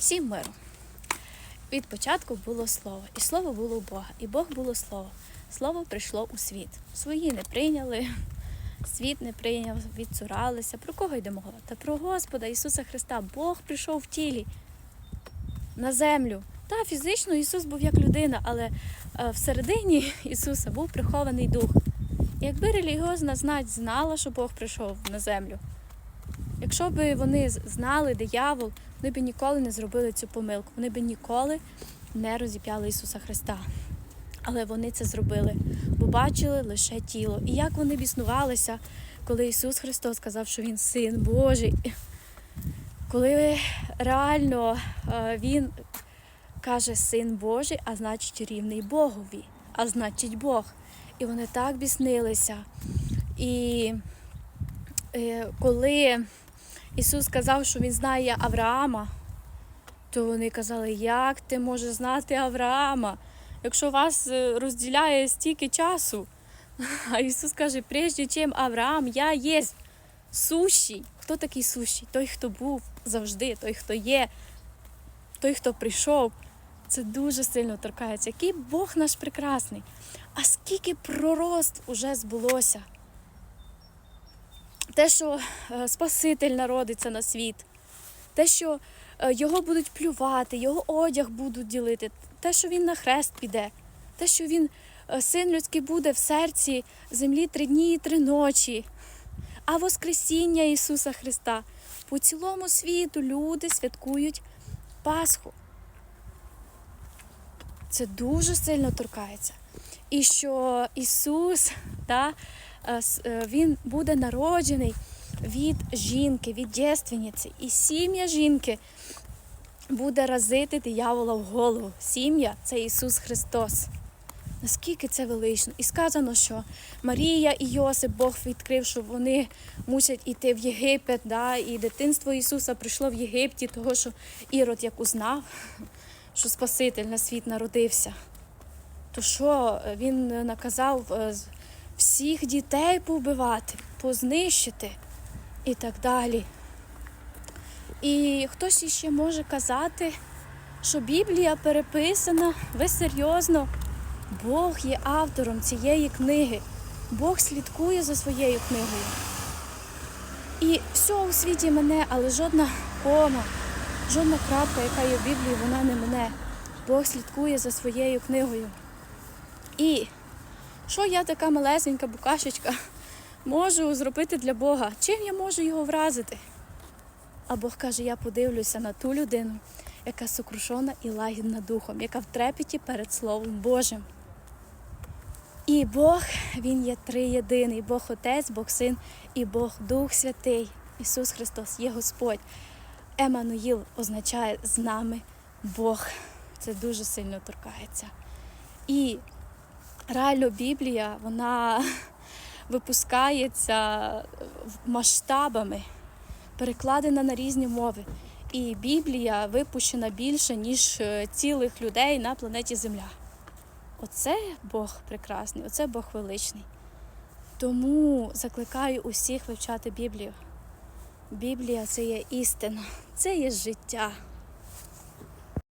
Всім миру. Від початку було слово, і слово було у Бога, і Бог було слово. Слово прийшло у світ. Свої не прийняли, світ не прийняв, відцуралися. Про кого йде мова? Та про Господа Ісуса Христа. Бог прийшов в тілі на землю. Та фізично Ісус був як людина, але е, всередині Ісуса був прихований дух. Якби релігіозна знать знала, що Бог прийшов на землю, якщо б вони знали диявол, вони б ніколи не зробили цю помилку. Вони б ніколи не розіп'яли Ісуса Христа. Але вони це зробили, бо бачили лише тіло. І як вони біснувалися, коли Ісус Христос сказав, що Він син Божий. Коли реально е, Він каже син Божий, а значить рівний Богові, а значить Бог. І вони так біснилися. І е, коли Ісус сказав, що Він знає Авраама, то вони казали, як ти можеш знати Авраама, якщо вас е, розділяє стільки часу. А Ісус каже, прежде чим Авраам, я є сущий. Хто такий сущий? Той, хто був завжди, той, хто є, той, хто прийшов. Це дуже сильно торкається. Який Бог наш прекрасний. А скільки пророцтв уже збулося. Те, що е, Спаситель народиться на світ, те, що е, його будуть плювати, його одяг будуть ділити, те, що він на хрест піде, те, що він, е, син людський, буде в серці землі три дні і три ночі, а Воскресіння Ісуса Христа. По цілому світу люди святкують Пасху. Це дуже сильно торкається. І що Ісус, та, Він буде народжений від жінки, від дєственниці. І сім'я жінки буде разити диявола в голову. Сім'я це Ісус Христос. Наскільки це велично? І сказано, що Марія і Йосип Бог відкрив, що вони мусять іти в Єгипет, да? і дитинство Ісуса прийшло в Єгипті, того що Ірод як узнав, що Спаситель на світ народився. То що е, він наказав е, всіх дітей повбивати, познищити і так далі. І хтось іще може казати, що Біблія переписана, ви серйозно. Бог є автором цієї книги. Бог слідкує за своєю книгою. І все у світі мене, але жодна кома, жодна крапка, яка є в Біблії, вона не мене. Бог слідкує за своєю книгою. І що я така малесенька букашечка можу зробити для Бога? Чим я можу його вразити? А Бог каже, я подивлюся на ту людину, яка сокрушена і лагідна духом, яка в трепеті перед Словом Божим. І Бог, Він є триєдиний, Бог Отець, Бог Син і Бог Дух Святий. Ісус Христос є Господь. Еммануїл означає з нами Бог. Це дуже сильно торкається. І реально Біблія, вона випускається масштабами, перекладена на різні мови. І Біблія випущена більше, ніж е, цілих людей на планеті Земля. Оце Бог прекрасний, оце Бог величний. Тому закликаю усіх вивчати Біблію. Біблія це є істина, це є життя.